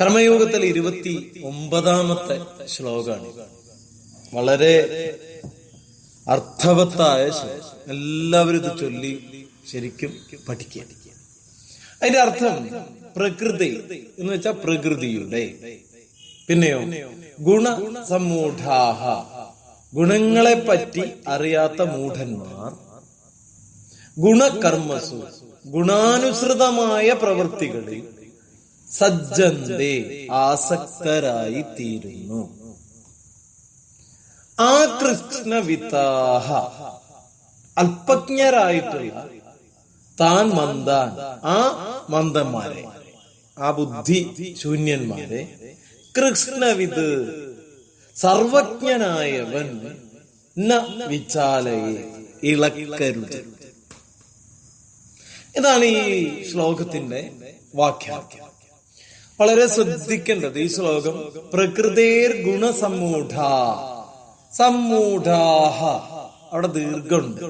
കർമ്മയോഗത്തിൽ ഇരുപത്തി ഒമ്പതാമത്തെ ശ്ലോകമാണ്. വളരെ അർത്ഥവത്തായ ശ്ലോകം. എല്ലാവരും ഇത് ചൊല്ലി ശരിക്കും പഠിക്കുക. അതിന്റെ അർത്ഥം പ്രകൃതി എന്ന് വെച്ചാൽ പ്രകൃതിയുടെ. പിന്നെയോ ഗുണ സമൂഢാഹ ഗുണങ്ങളെ പറ്റി അറിയാത്ത മൂഢന്മാർ. ഗുണകർമ്മസു ഗുണാനുസൃതമായ പ്രവൃത്തികളിൽ സജ്ജന്തേ ആസക്തരായി തീരുന്നു ആ കൃഷ്ണവിത്താഹ അല്പജ്ഞരായിട്ടുള്ള താൻ മന്ദാൻ. ആ മന്ദന്മാരെ ആ ബുദ്ധി ശൂന്യന്മാരെ കൃഷ്ണവിത് സർവജ്ഞനായവൻ വിചാലയെ ഇളക്കരുത്. ഇതാണ് ഈ ശ്ലോകത്തിന്റെ വാക്യാർത്ഥം. വളരെ ശ്രദ്ധിക്കേണ്ടത് ഈ ശ്ലോകം പ്രകൃതേർ ഗുണസമ്മൂഢ സമ്മൂഢാഹ അവിടെ ദീർഘമുണ്ട്.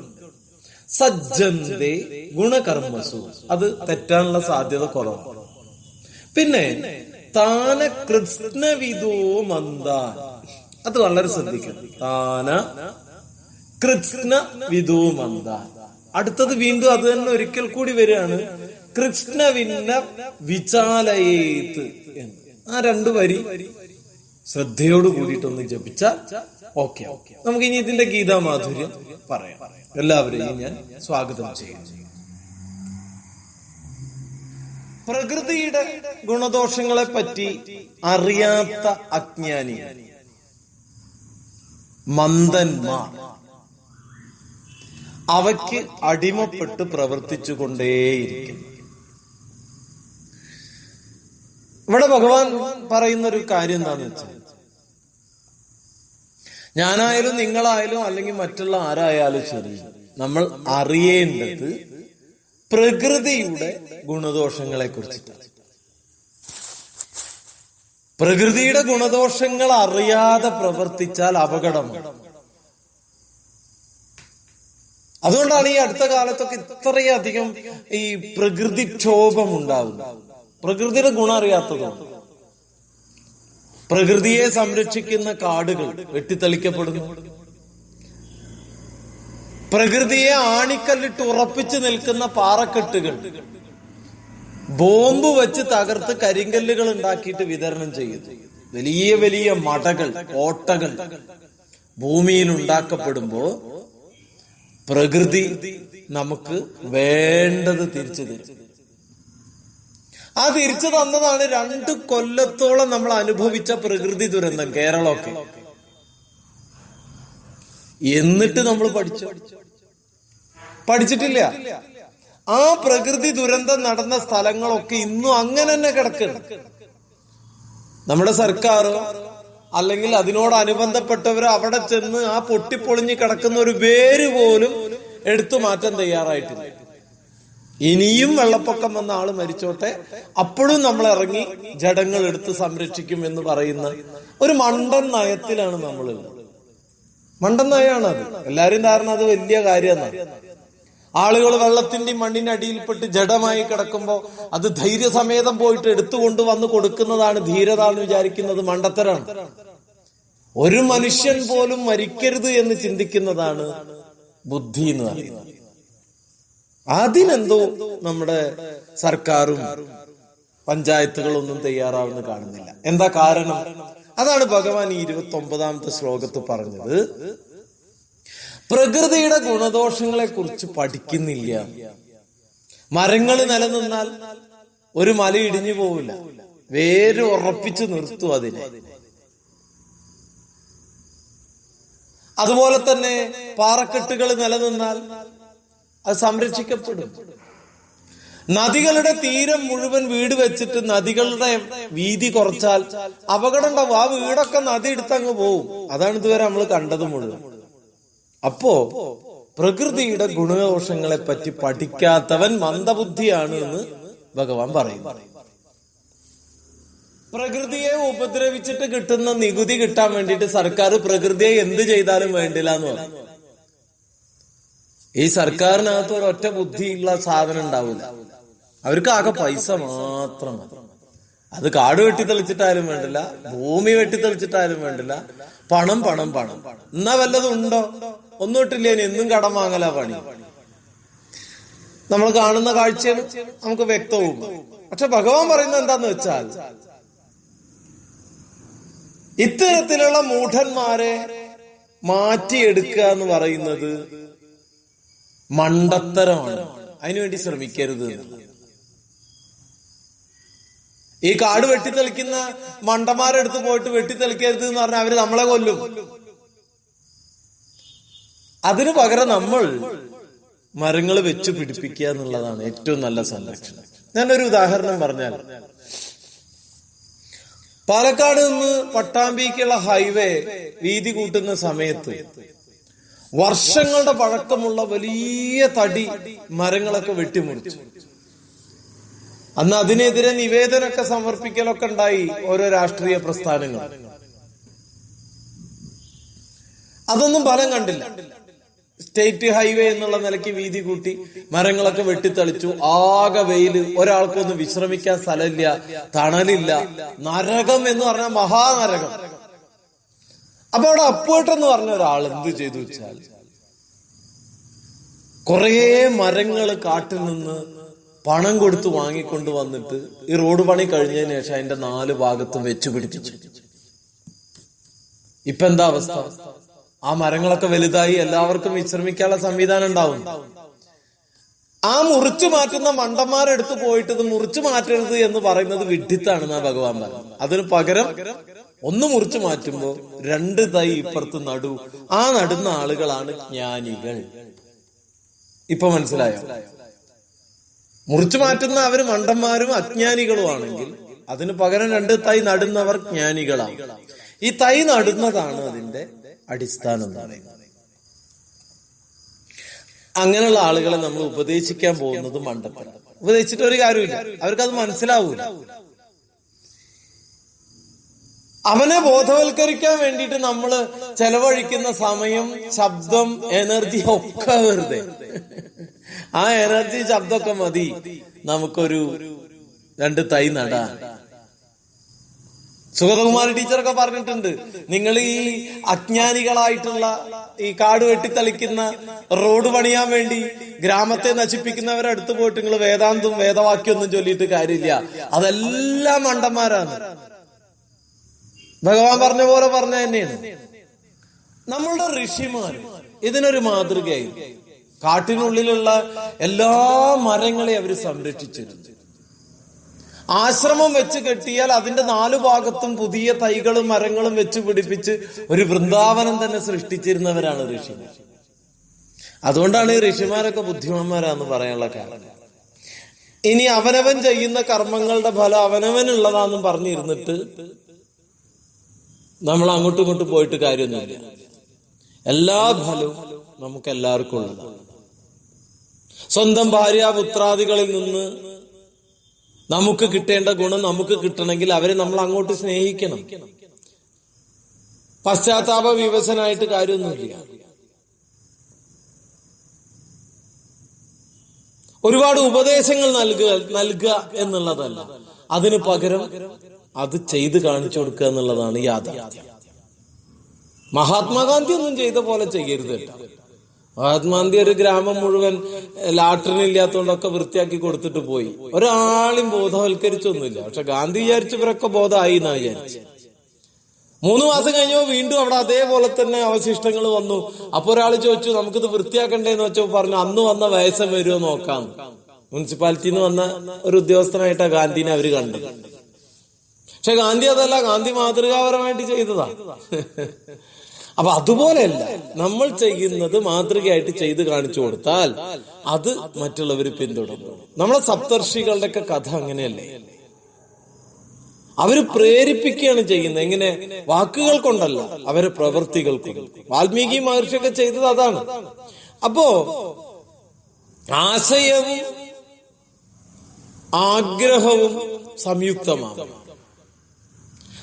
സജ്ജന്തേ ഗുണകർമ്മസു. അത് തെറ്റാനുള്ള സാധ്യത കുറവാണ്. പിന്നെ താന കൃത്സ്നവിദോ മന്ദാൻ. അത് വളരെ ശ്രദ്ധിക്കണം. താന കൃഷ്ണ വിദോ മന്ദാൻ. അടുത്തത് വീണ്ടും അത് തന്നെ ഒരിക്കൽ കൂടി വരികയാണ്. കൃഷ്ണവിന്ന വിചാലയേത്ത് എന്ന്. ആ രണ്ടു വരി ശ്രദ്ധയോട് കൂടിയിട്ടൊന്ന് ജപിച്ച ഓക്കെ നമുക്ക് ഇനി ഇതിന്റെ ഗീതാ മാധുര്യം പറയാം. എല്ലാവരെയും ഞാൻ സ്വാഗതം ചെയ്യുന്നു. പ്രകൃതിയുടെ ഗുണദോഷങ്ങളെ പറ്റി അറിയാത്ത അജ്ഞാനി മന്ദന്മാർ. അവയ്ക്ക് അടിമപ്പെട്ട് പ്രവർത്തിച്ചു കൊണ്ടേയിരിക്കുന്നു ഇവിടെ ഭഗവാൻ പറയുന്ന ഒരു കാര്യം എന്താന്ന് വെച്ചാൽ ഞാനായാലും നിങ്ങളായാലും അല്ലെങ്കിൽ മറ്റുള്ള ആരായാലും ശരി നമ്മൾ അറിയേണ്ടത് പ്രകൃതിയുടെ ഗുണദോഷങ്ങളെ കുറിച്ചിട്ടാണ് പ്രകൃതിയുടെ ഗുണദോഷങ്ങൾ അറിയാതെ പ്രവർത്തിച്ചാൽ അപകടമാണ് അതുകൊണ്ടാണ് ഈ അടുത്ത കാലത്തൊക്കെ ഇത്രയധികം ഈ പ്രകൃതിക്ഷോഭം ഉണ്ടാവുന്നത്. പ്രകൃതിയുടെ ഗുണം അറിയാത്തതുകൊണ്ട് പ്രകൃതിയെ സംരക്ഷിക്കുന്ന കാടുകൾ വെട്ടിത്തെളിക്കപ്പെടുന്നു. പ്രകൃതിയെ ആണിക്കല്ലിട്ട് ഉറപ്പിച്ചു നിൽക്കുന്ന പാറക്കെട്ടുകൾ ബോംബ് വെച്ച് തകർത്ത് കരിങ്കല്ലുകൾ ഉണ്ടാക്കിയിട്ട് വിതരണം ചെയ്യുന്നു. വലിയ വലിയ മടകൾ ഓട്ടകൾ ഭൂമിയിൽ ഉണ്ടാക്കപ്പെടുമ്പോ പ്രകൃതി നമുക്ക് വേണ്ടത് തിരിച്ചു തരും. ആ തിരിച്ചു തന്നതാണ് രണ്ട് കൊല്ലത്തോളം നമ്മൾ അനുഭവിച്ച പ്രകൃതി ദുരന്തം കേരളമൊക്കെ. എന്നിട്ട് നമ്മൾ പഠിച്ചു. പഠിച്ചിട്ടില്ല. ആ പ്രകൃതി ദുരന്തം നടന്ന സ്ഥലങ്ങളൊക്കെ ഇന്നും അങ്ങനെ തന്നെ കിടക്കുന്നു. നമ്മുടെ സർക്കാർ അല്ലെങ്കിൽ അതിനോടനുബന്ധപ്പെട്ടവർ അവിടെ ചെന്ന് ആ പൊട്ടിപ്പൊളിഞ്ഞ് കിടക്കുന്ന ഒരു വേര് പോലും എടുത്തു മാറ്റാൻ തയ്യാറായിട്ടില്ല. ഇനിയും വെള്ളപ്പൊക്കം വന്ന ആൾ മരിച്ചോട്ടെ. അപ്പോഴും നമ്മൾ ഇറങ്ങി ജഡങ്ങൾ എടുത്ത് സംരക്ഷിക്കും എന്ന് പറയുന്ന ഒരു മണ്ടൻ നയത്തിലാണ് നമ്മളുള്ളത് മണ്ടൻ നയമാണ് അത് എല്ലാരും ധാരണ അത് വലിയ കാര്യമാണ്. ആളുകൾ വെള്ളത്തിന്റെയും മണ്ണിന്റെ അടിയിൽപ്പെട്ട് ജഡമായി കിടക്കുമ്പോൾ അത് ധൈര്യസമേതം പോയിട്ട് എടുത്തുകൊണ്ട് വന്ന് കൊടുക്കുന്നതാണ് ധീരത എന്ന് വിചാരിക്കുന്നത് മണ്ടത്തരാണ്. ഒരു മനുഷ്യൻ പോലും മരിക്കരുത് എന്ന് ചിന്തിക്കുന്നതാണ് ബുദ്ധി എന്ന് പറയുന്നത്. അതിനെന്തോ നമ്മുടെ സർക്കാരും പഞ്ചായത്തുകളും ഒന്നും തയ്യാറാവുന്ന കാണുന്നില്ല. എന്താ കാരണം? അതാണ് ഭഗവാൻ ഈ ഇരുപത്തി ഒമ്പതാമത്തെ ശ്ലോകത്ത് പറഞ്ഞത്. പ്രകൃതിയുടെ ഗുണദോഷങ്ങളെ കുറിച്ച് പഠിക്കുന്നില്ല. മരങ്ങൾ നിലനിന്നാൽ ഒരു മല ഇടിഞ്ഞു പോവില്ല. വേര് ഉറപ്പിച്ചു നിർത്തും അതിനെ. അതുപോലെ തന്നെ പാറക്കെട്ടുകൾ നിലനിന്നാൽ അത് സംരക്ഷിക്കപ്പെടും. നദികളുടെ തീരം മുഴുവൻ വീട് വെച്ചിട്ട് നദികളുടെ വീതി കുറച്ചാൽ അപകടം ഉണ്ടാവും. ആ വീടൊക്കെ നദി എടുത്തങ്ങ് പോവും. അതാണ് ഇതുവരെ നമ്മൾ കണ്ടത് മുഴുവൻ. അപ്പോ പ്രകൃതിയുടെ ഗുണദോഷങ്ങളെ പറ്റി പഠിക്കാത്തവൻ മന്ദബുദ്ധിയാണ് എന്ന് ഭഗവാൻ പറയുന്നു. പ്രകൃതിയെ ഉപദ്രവിച്ചിട്ട് കിട്ടുന്ന നികുതി കിട്ടാൻ വേണ്ടിയിട്ട് സർക്കാർ പ്രകൃതിയെ എന്ത് ചെയ്താലും വേണ്ടില്ല എന്ന് പറഞ്ഞു. ഈ സർക്കാരിനകത്ത് ഒരൊറ്റ ബുദ്ധിയുള്ള സാധനം ഉണ്ടാവില്ല അവർക്ക് ആകെ പൈസ മാത്രം മതി. അത് കാട് വെട്ടിത്തെളിച്ചിട്ടായാലും വേണ്ടില്ല ഭൂമി വെട്ടിത്തെളിച്ചിട്ടായാലും വേണ്ടില്ല. പണം പണം പണം. എന്നാ വല്ലതും ഉണ്ടോ? ഒന്നും ഇട്ടില്ല എന്നും കടം വാങ്ങല പണി. നമ്മൾ കാണുന്ന കാഴ്ചയാണ് നമുക്ക് വ്യക്തവും പക്ഷെ ഭഗവാൻ പറയുന്നത് എന്താന്ന് വെച്ചാൽ ഇത്തരത്തിലുള്ള മൂഢന്മാരെ മാറ്റിയെടുക്കുക എന്ന് പറയുന്നത് മണ്ടത്തരമാണ്. അതിനുവേണ്ടി ശ്രമിക്കരുത്. ഈ കാട് വെട്ടിത്തെളിക്കുന്ന മണ്ടന്മാരെടുത്ത് പോയിട്ട് വെട്ടിത്തെളിക്കരുത് എന്ന് പറഞ്ഞാൽ അവർ നമ്മളെ കൊല്ലും. അതിനു പകരം നമ്മൾ മരങ്ങൾ വെച്ച് പിടിപ്പിക്കുക എന്നുള്ളതാണ് ഏറ്റവും നല്ല സംരക്ഷണം. ഞാനൊരു ഉദാഹരണം പറഞ്ഞാൽ പാലക്കാട് നിന്ന് പട്ടാമ്പിക്കുള്ള ഹൈവേ വീതി കൂട്ടുന്ന സമയത്ത് വർഷങ്ങളുടെ പഴക്കമുള്ള വലിയ തടി മരങ്ങളൊക്കെ വെട്ടിമുറിച്ചു. അന്ന് അതിനെതിരെ നിവേദനമൊക്കെ സമർപ്പിക്കലൊക്കെ ഉണ്ടായി ഓരോ രാഷ്ട്രീയ പ്രസ്ഥാനങ്ങൾ. അതൊന്നും ഫലം കണ്ടില്ല. സ്റ്റേറ്റ് ഹൈവേ എന്നുള്ള നിലയ്ക്ക് വീതി കൂട്ടി മരങ്ങളൊക്കെ വെട്ടിത്തെളിച്ചു. ആകെ വെയിൽ. ഒരാൾക്കൊന്നും വിശ്രമിക്കാൻ സ്ഥലമില്ല തണലില്ല. നരകം എന്ന് പറഞ്ഞാൽ മഹാനരകം. അപ്പൊ അവിടെ അപ്പുവേട്ടെന്ന് പറഞ്ഞ ഒരാൾ എന്ത് ചെയ്തു വെച്ചാൽ കുറേ മരങ്ങൾ കാട്ടിൽ നിന്ന് പണം കൊടുത്ത് വാങ്ങിക്കൊണ്ട് വന്നിട്ട് ഈ റോഡ് പണി കഴിഞ്ഞതിന് ശേഷം അതിന്റെ നാല് ഭാഗത്തും വെച്ചു പിടിപ്പിച്ചു. ഇപ്പൊ എന്താ അവസ്ഥ? ആ മരങ്ങളൊക്കെ വലുതായി എല്ലാവർക്കും വിശ്രമിക്കാനുള്ള സംവിധാനം ഉണ്ടാവും. ആ മുറിച്ചു മാറ്റുന്ന മണ്ടന്മാരെടുത്ത് പോയിട്ട് ഇത് മുറിച്ചു മാറ്റരുത് എന്ന് പറയുന്നത് വിഡ്ഢിത്താണെന്നാ ഭഗവാൻ പറഞ്ഞു അതിന് പകരം ഒന്ന് മുറിച്ചു മാറ്റുമ്പോ രണ്ട് തൈ ഇപ്പുറത്ത് നടു. ആ നടുന്ന ആളുകളാണ് ജ്ഞാനികൾ. ഇപ്പൊ മനസ്സിലായോ? മുറിച്ചു മാറ്റുന്ന അവർ മണ്ടന്മാരും അജ്ഞാനികളുമാണെങ്കിൽ അതിന് പകരം രണ്ട് തൈ നടുന്നവർ ജ്ഞാനികളാണ്. ഈ തൈ നടുന്നതാണ് അതിന്റെ അടിസ്ഥാനം എന്ന് പറയുന്നത്. അങ്ങനെയുള്ള ആളുകളെ നമ്മൾ ഉപദേശിക്കാൻ പോകുന്നത് മണ്ടത്തരം. ഉപദേശിച്ചിട്ട് ഒരു കാര്യമില്ല. അവർക്കത് മനസ്സിലാവൂല. അവനെ ബോധവൽക്കരിക്കാൻ വേണ്ടിയിട്ട് നമ്മൾ ചെലവഴിക്കുന്ന സമയം ശബ്ദം എനർജി ഒക്കെ വെറുതെ. ആ എനർജി ശബ്ദമൊക്കെ മതി. നമുക്കൊരു രണ്ട് തൈ നടാൻ. സുഗതകുമാരി ടീച്ചറൊക്കെ പറഞ്ഞിട്ടുണ്ട്. നിങ്ങൾ ഈ അജ്ഞാനികളായിട്ടുള്ള ഈ കാട് വെട്ടിത്തളിക്കുന്ന റോഡ് പണിയാൻ വേണ്ടി ഗ്രാമത്തെ നശിപ്പിക്കുന്നവരെ അടുത്ത് പോയിട്ട് നിങ്ങൾ വേദാന്തും വേദവാക്യൊന്നും ചൊല്ലിയിട്ട് കാര്യമില്ല. അതെല്ലാം മണ്ടന്മാരാണ്. ഭഗവാൻ പറഞ്ഞ പോലെ പറഞ്ഞ തന്നെയാണ്. നമ്മളുടെ ഋഷിമാർ ഇതിനൊരു മാതൃകയായി. കാട്ടിനുള്ളിലുള്ള എല്ലാ മരങ്ങളെയും അവർ സംരക്ഷിച്ചിരുന്നു ആശ്രമം വെച്ച് കെട്ടിയാൽ അതിന്റെ നാലു ഭാഗത്തും പുതിയ തൈകളും മരങ്ങളും വെച്ച് പിടിപ്പിച്ച് ഒരു വൃന്ദാവനം തന്നെ സൃഷ്ടിച്ചിരുന്നവരാണ് ഋഷി അതുകൊണ്ടാണ് ഈ ഋഷിമാരൊക്കെ ബുദ്ധിമാന്മാരാന്ന് പറയാനുള്ള കാരണം. ഇനി അവനവൻ ചെയ്യുന്ന കർമ്മങ്ങളുടെ ഫലം അവനവനുള്ളതാന്നും പറഞ്ഞിരുന്നിട്ട് നമ്മൾ അങ്ങോട്ടും ഇങ്ങോട്ടും പോയിട്ട് കാര്യമൊന്നുമില്ല. എല്ലാ ഫലവും നമുക്ക് എല്ലാവർക്കും ഉള്ളതാണ്. സ്വന്തം ഭാര്യ പുത്രാദികളിൽ നിന്ന് നമുക്ക് കിട്ടേണ്ട ഗുണം നമുക്ക് കിട്ടണമെങ്കിൽ അവരെ നമ്മൾ അങ്ങോട്ട് സ്നേഹിക്കണം. പശ്ചാത്താപ വിവസനായിട്ട് കാര്യമൊന്നുമില്ല. ഒരുപാട് ഉപദേശങ്ങൾ നൽകുക നൽകുക എന്നുള്ളതല്ല. അതിന് പകരം അത് ചെയ്ത് കാണിച്ചു കൊടുക്കുക എന്നുള്ളതാണ് യാഥാർത്ഥ്യം. മഹാത്മാഗാന്ധി ഒന്നും ചെയ്ത പോലെ ചെയ്യരുത് കേട്ടോ. മഹാത്മാഗാന്ധി ഒരു ഗ്രാമം മുഴുവൻ ലാട്രിൻ ഇല്ലാത്തതുകൊണ്ടൊക്കെ വൃത്തിയാക്കി കൊടുത്തിട്ട് പോയി. ഒരാളും ബോധവൽക്കരിച്ചൊന്നുമില്ല. പക്ഷെ ഗാന്ധി വിചാരിച്ചവരൊക്കെ ബോധമായി എന്നാ വിചാരിച്ചു. മൂന്ന് മാസം കഴിഞ്ഞോ വീണ്ടും അവിടെ അതേപോലെ തന്നെ അവശിഷ്ടങ്ങൾ വന്നു. അപ്പൊ ഒരാൾ ചോദിച്ചു നമുക്കിത് വൃത്തിയാക്കണ്ടേന്ന് വെച്ചപ്പോ പറഞ്ഞു അന്ന് വന്ന വയസ്സം വരുമോ നോക്കാം. മുനിസിപ്പാലിറ്റിയിൽ നിന്ന് വന്ന ഒരു ഉദ്യോഗസ്ഥനായിട്ടാ ഗാന്ധിനെ അവർ കണ്ടു പക്ഷെ ഗാന്ധി അതല്ല ഗാന്ധി മാതൃകാപരമായിട്ട് ചെയ്തതാ. അപ്പൊ അതുപോലെയല്ല നമ്മൾ ചെയ്യുന്നത് മാതൃകയായിട്ട് ചെയ്ത് കാണിച്ചു കൊടുത്താൽ അത് മറ്റുള്ളവർ പിന്തുടർന്നു. നമ്മളെ സപ്തർഷികളുടെ ഒക്കെ കഥ അങ്ങനെയല്ലേ? അവർ പ്രേരിപ്പിക്കുകയാണ് ചെയ്യുന്നത്. എങ്ങനെ? വാക്കുകൾ കൊണ്ടല്ല അവരെ പ്രവൃത്തികൾ കൊണ്ട്. വാൽമീകി മഹർഷിയൊക്കെ ചെയ്തത് അതാണ്. അപ്പോ ആശയവും ആഗ്രഹവും സംയുക്തമാണ്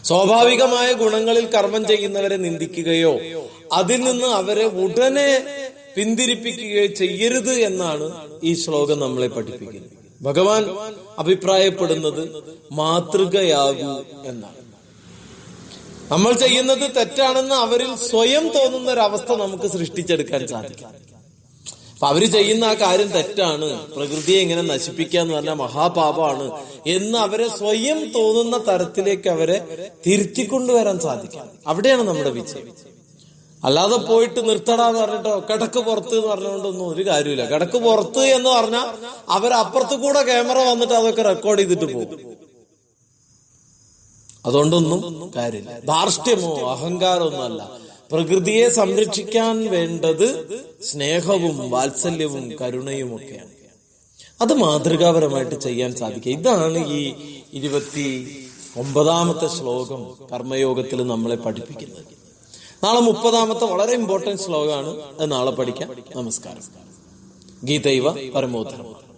സ്വാഭാവികമായ ഗുണങ്ങളിൽ കർമ്മം ചെയ്യുന്നവരെ നിന്ദിക്കുകയോ അതിൽ നിന്ന് അവരെ ഉടനെ പിന്തിരിപ്പിക്കുകയോ ചെയ്യരുത് എന്നാണ് ഈ ശ്ലോകം നമ്മളെ പഠിപ്പിക്കുന്നത്. ഭഗവാൻ അഭിപ്രായപ്പെടുന്നത് മാതൃകയാകൂ എന്നാണ്. നമ്മൾ ചെയ്യുന്നത് തെറ്റാണെന്ന് അവരിൽ സ്വയം തോന്നുന്ന ഒരവസ്ഥ നമുക്ക് സൃഷ്ടിച്ചെടുക്കാൻ സാധിക്കും. അപ്പൊ അവർ ചെയ്യുന്ന ആ കാര്യം തെറ്റാണ്. പ്രകൃതിയെ ഇങ്ങനെ നശിപ്പിക്കുക എന്ന് പറഞ്ഞാൽ മഹാപാപമാണ്. എന്ന് അവരെ സ്വയം തോന്നുന്ന തരത്തിലേക്ക് അവരെ തിരുത്തിക്കൊണ്ടുവരാൻ സാധിക്കും. അവിടെയാണ് നമ്മുടെ വിജയം. അല്ലാതെ പോയിട്ട് നിർത്തടാന്ന് പറഞ്ഞിട്ടോ കിടക്ക് പുറത്ത് എന്ന് പറഞ്ഞുകൊണ്ടൊന്നും ഒരു കാര്യമില്ല കിടക്ക് പുറത്ത് എന്ന് പറഞ്ഞാൽ അവരപ്പുറത്ത് കൂടെ ക്യാമറ വന്നിട്ട് അതൊക്കെ റെക്കോർഡ് ചെയ്തിട്ട് പോകും. അതുകൊണ്ടൊന്നും കാര്യമില്ല. ധാർഷ്ട്യമോ അഹങ്കാരമൊന്നും അല്ല പ്രകൃതിയെ സംരക്ഷിക്കാൻ വേണ്ടത് സ്നേഹവും വാത്സല്യവും കരുണയും ഒക്കെയാണ് അത് മാതൃകാപരമായിട്ട് ചെയ്യാൻ സാധിക്കുക. ഇതാണ് ഈ ഇരുപത്തി ഒമ്പതാമത്തെ ശ്ലോകം കർമ്മയോഗത്തിൽ നമ്മളെ പഠിപ്പിക്കുന്നത്. നാളെ മുപ്പതാമത്തെ വളരെ ഇമ്പോർട്ടന്റ് ശ്ലോകമാണ്. അത് നാളെ പഠിക്കാം. നമസ്കാരം. ഗീതൈവ പരമോത്തരം.